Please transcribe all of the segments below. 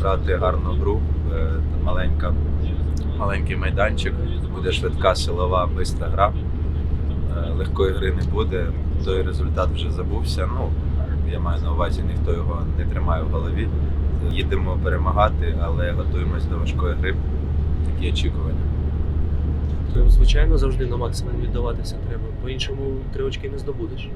грати гарну гру. Е, Маленька, маленький майданчик, буде швидка силова, бистра гра. Е, Легкої гри не буде. Той результат вже забувся. Ну, я маю на увазі, ніхто його не тримає в голові. Їдемо перемагати, але готуємось до важкої гри. Такі очікування. Ну, звичайно, завжди на максимум віддаватися треба. По-іншому три очки не здобудеш.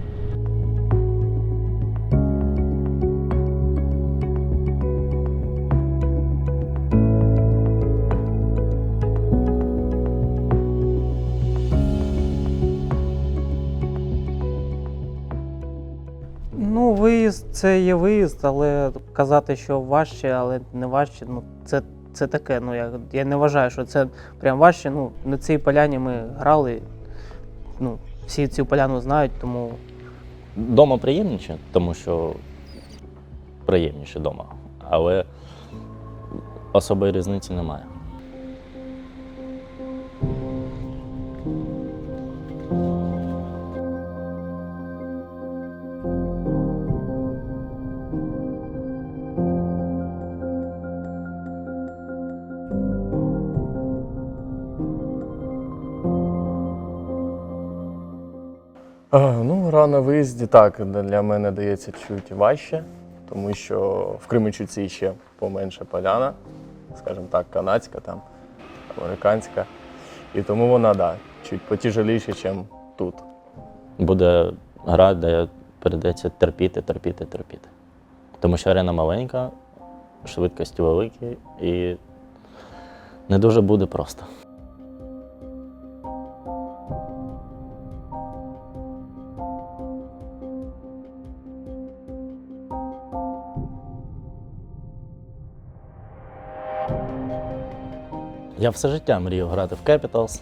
Ну, виїзд це є виїзд, але казати, що важче, але не важче, ну це, це таке. Ну я, я не вважаю, що це прям важче. Ну, на цій поляні ми грали. Ну, всі цю поляну знають, тому Дома приємніше, тому що приємніше вдома. Але особої різниці немає. Ну, гра на виїзді так для мене дається чуть важче, тому що в Кременчуці ще поменше поляна, скажімо так, канадська там, американська. І тому вона да, чуть потяжеліше, ніж тут. Буде гра, де перейдеться терпіти, терпіти, терпіти. Тому що арена маленька, швидкості великі і не дуже буде просто. Я все життя мріяв грати в Capitals,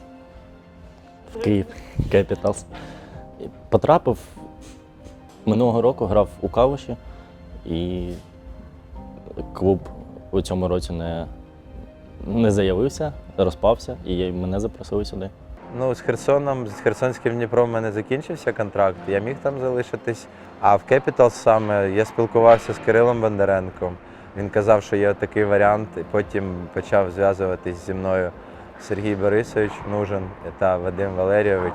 в Київ Capitals. І Потрапив минулого року, грав у Калуші, і клуб у цьому році не, не заявився, розпався, і мене запросили сюди. Ну, з Херсоном, з Херсонським Дніпром в мене закінчився контракт, я міг там залишитись. А в Capitals саме я спілкувався з Кирилом Бондаренком. Він казав, що є такий варіант, і потім почав зв'язуватись зі мною Сергій Борисович Нужен та Вадим Валерійович.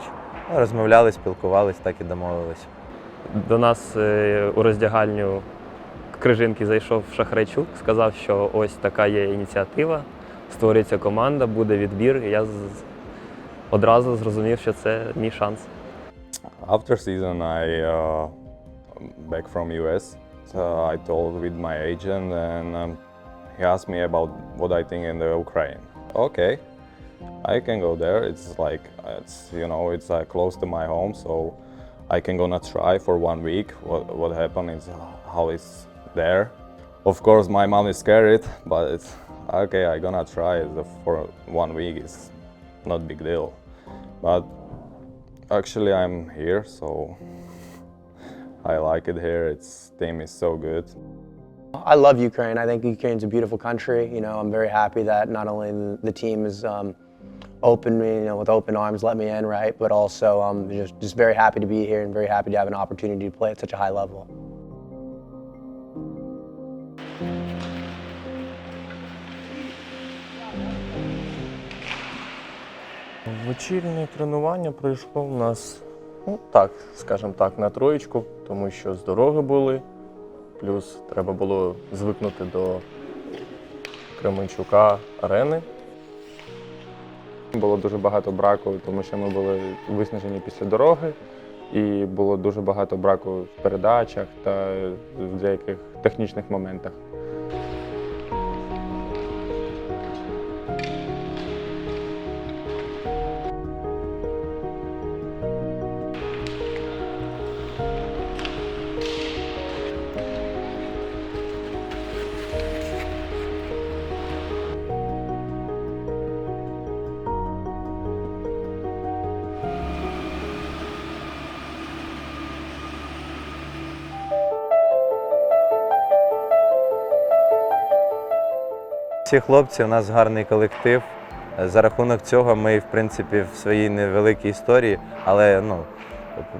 Ну, розмовляли, спілкувались, так і домовились. До нас е, у роздягальню Крижинки зайшов Шахрайчук, сказав, що ось така є ініціатива, створюється команда, буде відбір. І я одразу зрозумів, що це мій шанс. After season, I uh, back from US. Uh, I told with my agent, and um, he asked me about what I think in the Ukraine. Okay, I can go there. It's like it's you know it's uh, close to my home, so I can gonna try for one week. What what happened is how it's there. Of course, my mom is scared, but it's okay. I gonna try it for one week. It's not big deal, but Actually, I'm here, so I like it here. Its team is so good. I love Ukraine. I think Ukraine's a beautiful country. You know, I'm very happy that not only the- the team is um, open me, you know, with open arms, let me in, right, but also um, just just very happy to be here and very happy to have an opportunity to play at such a high level. Вечірнє тренування пройшло у нас, ну так, скажімо так, на троєчку, тому що з дороги були, плюс треба було звикнути до Кременчука арени. Було дуже багато браку, тому що ми були виснажені після дороги, і було дуже багато браку в передачах та в деяких технічних моментах. Всі хлопці, у нас гарний колектив. За рахунок цього ми, в принципі, в своїй невеликій історії, але ну,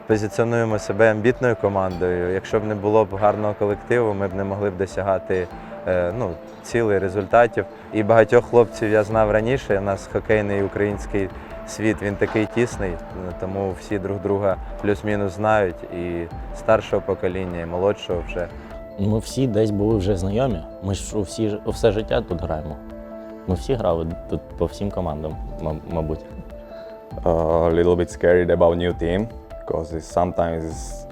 позиціонуємо себе амбітною командою. Якщо б не було б гарного колективу, ми б не могли б досягати е, ну, цілей, результатів. І багатьох хлопців я знав раніше. У нас хокейний український світ він такий тісний, тому всі друг друга плюс-мінус знають. І старшого покоління, і молодшого вже. Ми всі десь були вже знайомі. Ми ж всі все життя тут граємо. Ми всі грали тут по всім командам, ма- мабуть. a little bit scared about new team because sometimes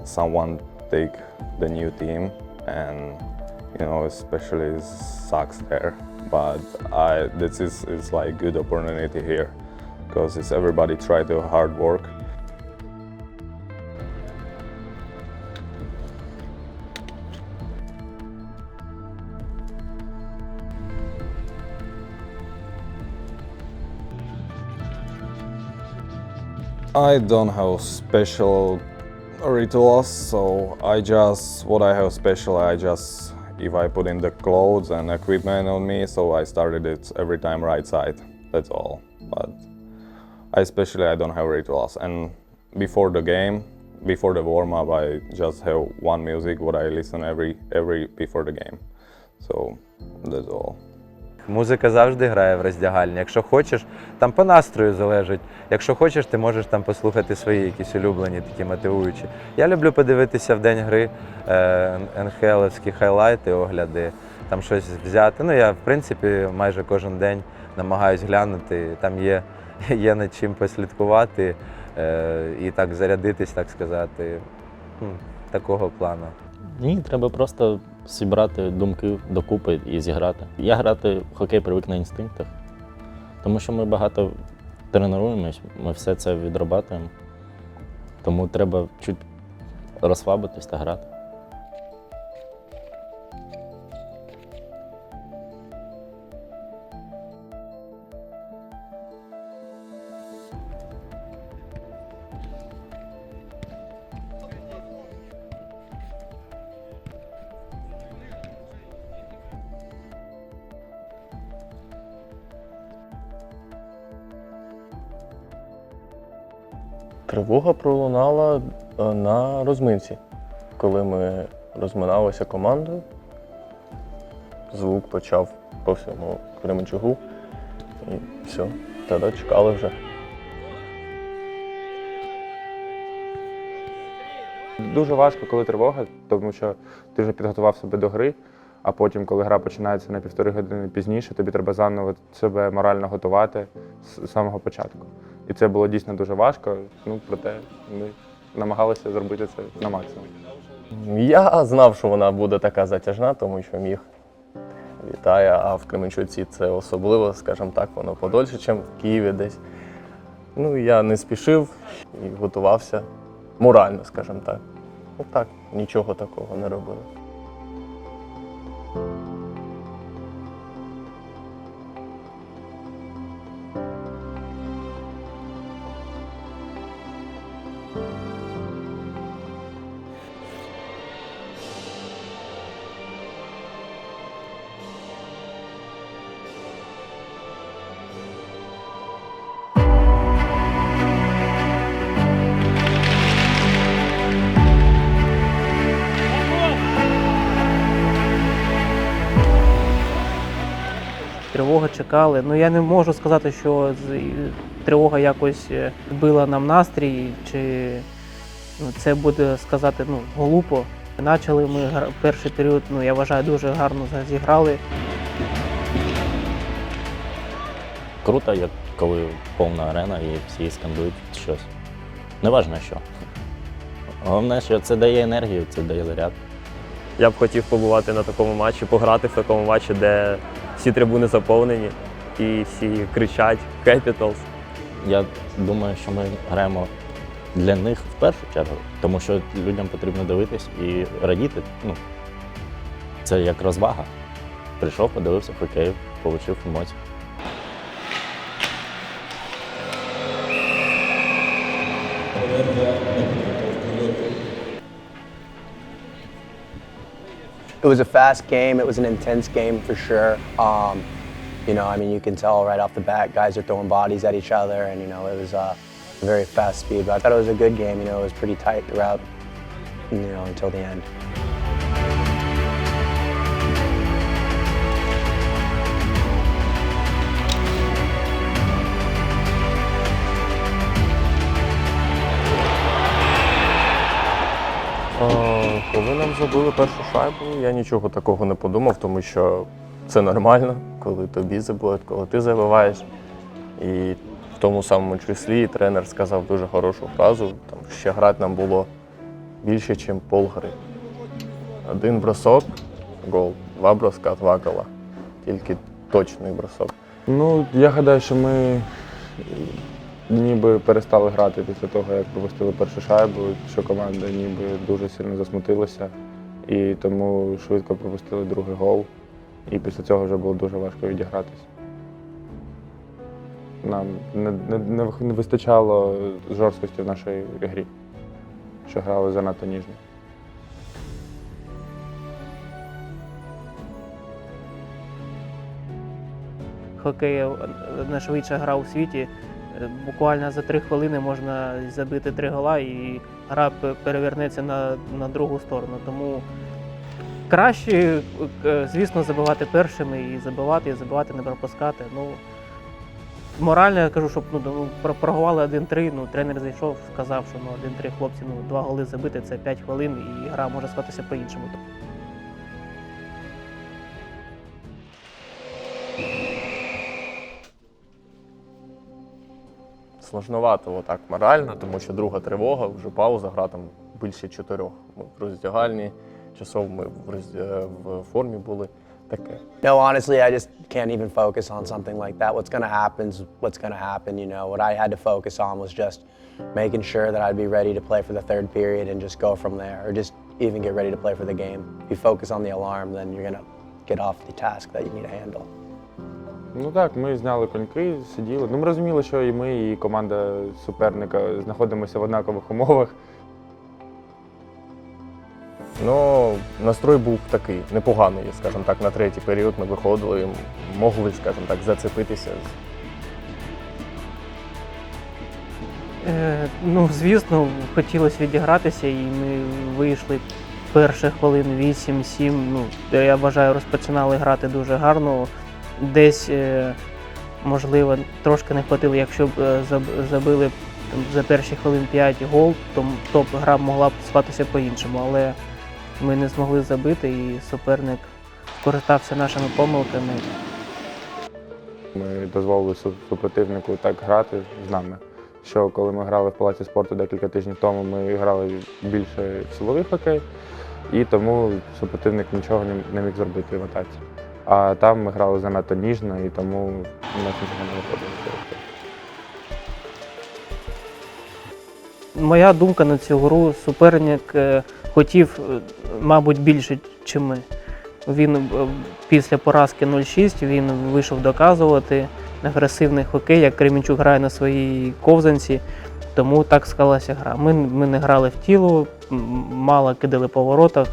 someone take the new team and you know especially sucks there but I this is is like good opportunity here because it's everybody try to hard work I don't have special rituals, so I just what I have special. I just if I put in the clothes and equipment on me, so I started it every time right side. That's all. But I especially I don't have rituals. And before the game, before the warm up, I just have one music what I listen every every before the game. So that's all. Музика завжди грає в роздягальні. Якщо хочеш, там по настрою залежить. Якщо хочеш, ти можеш там послухати свої якісь улюблені, такі мотивуючі. Я люблю подивитися в день гри е, НХЛівські хайлайти, огляди, там щось взяти. Ну, я, в принципі, майже кожен день намагаюсь глянути. Там є, є над чим послідкувати е, і так зарядитись, так сказати. Такого плану. Ні, треба просто зібрати думки докупи і зіграти. Я грати в хокей привик на інстинктах, тому що ми багато тренуємось, ми все це відрабатуємо. Тому треба чуть розслабитись та грати. Тривога пролунала е, на розминці. Коли ми розминалися командою, звук почав по всьому Кременчугу. І все, тоді чекали вже. Дуже важко, коли тривога, тому що ти вже підготував себе до гри, а потім, коли гра починається на півтори години пізніше, тобі треба заново себе морально готувати з самого початку. І це було дійсно дуже важко, ну проте ми намагалися зробити це на максимум. Я знав, що вона буде така затяжна, тому що міг вітає, а в Кременчуці це особливо, скажімо так, воно подольше, ніж в Києві десь. Ну, я не спішив і готувався морально, скажімо так. Ну так, нічого такого не робив. Тривога чекали. Ну я не можу сказати, що тривога якось е, била нам настрій, чи ну, це буде сказати ну, глупо. Почали ми перший період, ну я вважаю, дуже гарно зіграли. Круто, як коли повна арена і всі скандують щось. Неважно що. Головне, що це дає енергію, це дає заряд. Я б хотів побувати на такому матчі, пограти в такому матчі, де всі трибуни заповнені і всі кричать Capitals. Я думаю, що ми граємо для них в першу чергу, тому що людям потрібно дивитись і радіти. Ну, це як розвага. Прийшов, подивився хокей, отримав емоції. It was a fast game. It was an intense game for sure. Um, you know, I mean, you can tell right off the bat, guys are throwing bodies at each other, and you know, it was uh, a very fast speed. But I thought it was a good game. You know, it was pretty tight throughout. You know, until the end. Забили першу шайбу. Я нічого такого не подумав, тому що це нормально, коли тобі забувають, коли ти забиваєш. І в тому самому числі тренер сказав дуже хорошу фразу. Там ще грати нам було більше, ніж полгри. Один бросок гол, два броска, два гола. Тільки точний бросок. Ну, я гадаю, що ми ніби перестали грати після того, як пропустили першу шайбу, що команда ніби дуже сильно засмутилася і тому швидко пропустили другий гол. І після цього вже було дуже важко відігратися. Нам не, не, не вистачало жорсткості в нашій грі, що грали занадто ніжно. Хокей е, найшвидша гра у світі. Буквально за три хвилини можна забити три гола і гра перевернеться на, на другу сторону. Тому краще, е, звісно, забивати першими і забивати, і забивати, не пропускати. Ну, морально я кажу, щоб ну, ну, 1-3, ну, тренер зайшов, сказав, що ну, 1-3 хлопці, ну, два голи забити це 5 хвилин, і гра може склатися по-іншому. Сложновато отак морально, тому що друга тривога, вже пауза, гра там більше чотирьох. Ми в роздягальні, часов ми в, роздя- в формі були таке. No, honestly, I just can't even focus on something like that. What's going to happen is what's going to happen. You know, what I had to focus on was just making sure that I'd be ready to play for the third period and just go from there, or just even get ready to play for the game. If you focus on the alarm, then you're going to get off the task that you need to handle. Ну так, ми зняли коньки, сиділи. Ну, ми розуміли, що і ми, і команда суперника знаходимося в однакових умовах. Ну, настрой був такий непоганий, скажімо так, на третій період ми виходили, і могли, скажімо так, зацепитися. Е, ну, звісно, хотілося відігратися, і ми вийшли перших хвилин 8-7. Ну, я вважаю, розпочинали грати дуже гарно. Десь, е, можливо, трошки не хватило, якщо б е, забили там, за перші хвилин 5 гол, то, то гра могла б склатися по-іншому. Але ми не змогли забити, і суперник скористався нашими помилками. Ми дозволили супротивнику так грати з нами. Що коли ми грали в палаці спорту декілька тижнів тому, ми грали більше в силовий хокей, і тому супротивник нічого не міг зробити в атаці. А там ми грали занадто ніжно, і тому у нас нічого не виходило. Моя думка на цю гру суперник е, хотів, е, мабуть, більше, ніж ми. Він е, після поразки 0-6 він вийшов доказувати агресивний хокей, як Кремінчук грає на своїй ковзанці. Тому так склалася гра. Ми, ми не грали в тіло, мало кидали по воротах.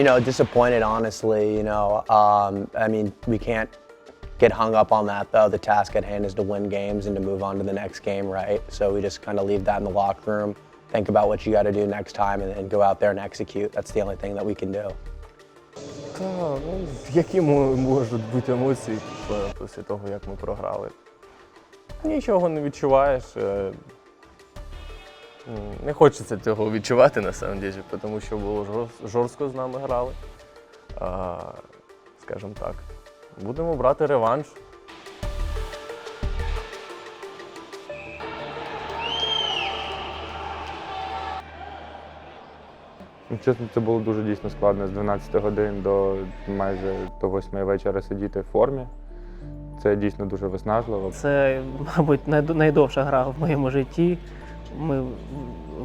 you know, disappointed, honestly. You know, um, I mean, we can't get hung up on that, though. The task at hand is to win games and to move on to the next game, right? So we just kind of leave that in the locker room, think about what you got to do next time, and, and go out there and execute. That's the only thing that we can do. Та, ну, які мо- можуть бути емоції після- після того, як ми програли? Нічого не відчуваєш. е, м, Не хочеться цього відчувати на самом деле, тому що було жорстко з нами грали. А, скажімо так. Будемо брати реванш. Ну, Чесно, це було дуже дійсно складно з 12 годин до майже до 8 вечора сидіти в формі. Це дійсно дуже виснажливо. Це, мабуть, найдовша гра в моєму житті. Ми в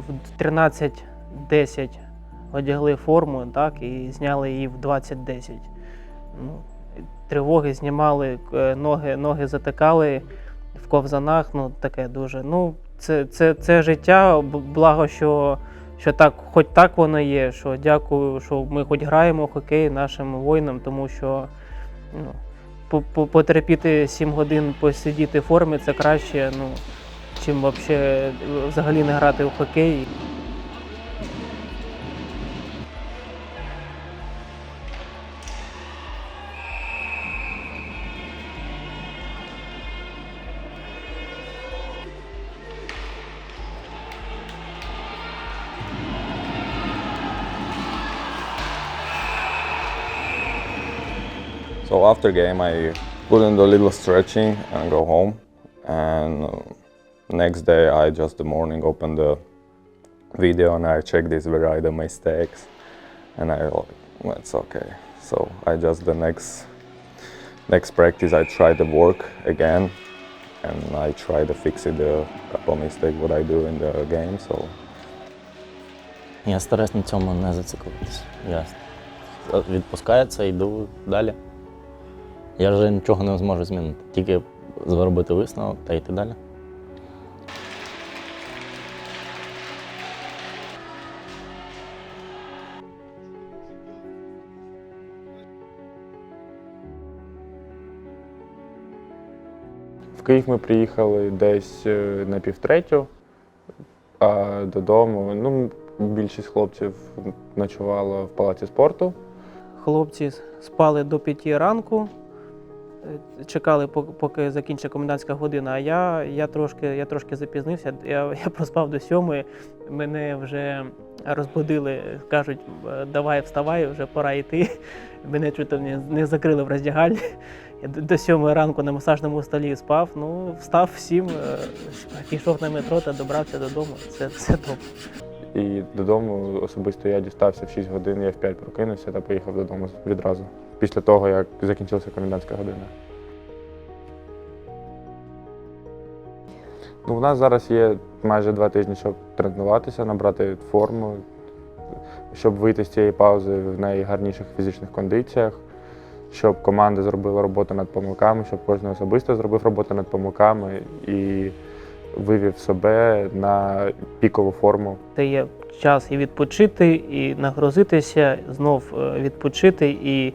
в 13-10 одягли форму так, і зняли її в 20-10. Ну, тривоги знімали, е, ноги, ноги затикали в ковзанах. Ну, таке дуже. Ну, це, це, це життя, благо, що, що так, хоч так воно є. Що дякую, що ми хоч граємо в хокей нашим воїнам, тому що ну, по- по- потерпіти 7 годин, посидіти в формі, це краще, ну, чим вообще взагалі не грати в хокей. So after game, I put in the little stretching and go home. And uh, next day, I just the morning open the video and I check this where are the mistakes, and I like, well, it's okay. So I just the next next practice I try to work again, and I try to fix it the couple mistakes what I do in the game. So Я стараюсь на цьому не зациклитись. Я відпускаю це і йду далі. Я вже нічого не зможу змінити. Тільки зробити висновок та йти далі. Київ ми приїхали десь е, на півтретю, а додому ну, більшість хлопців ночувала в палаці спорту. Хлопці спали до 5 ранку, чекали, поки закінчиться комендантська година, а я, я, трошки, я трошки запізнився. Я, я проспав до сьомої, мене вже розбудили, кажуть, «Е, давай вставай, вже пора йти. Мене чуть не, не закрили в роздягальні. Я до- сьомої ранку на масажному столі спав. Ну, встав в сім, е, пішов на метро та добрався додому. Це, це добре. І додому особисто я дістався в 6 годин, я в 5 прокинувся та поїхав додому відразу. Після того, як закінчилася комендантська година. Ну, у нас зараз є майже два тижні, щоб тренуватися, набрати форму, щоб вийти з цієї паузи в найгарніших фізичних кондиціях, щоб команда зробила роботу над помилками, щоб кожен особисто зробив роботу над помилками і вивів себе на пікову форму. Це є час і відпочити, і нагрузитися, знов е, відпочити, і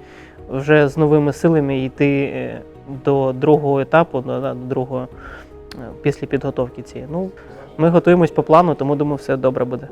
вже з новими силами йти е, до другого етапу, до, другого е, після підготовки цієї. Ну, ми готуємось по плану, тому думаю, все добре буде.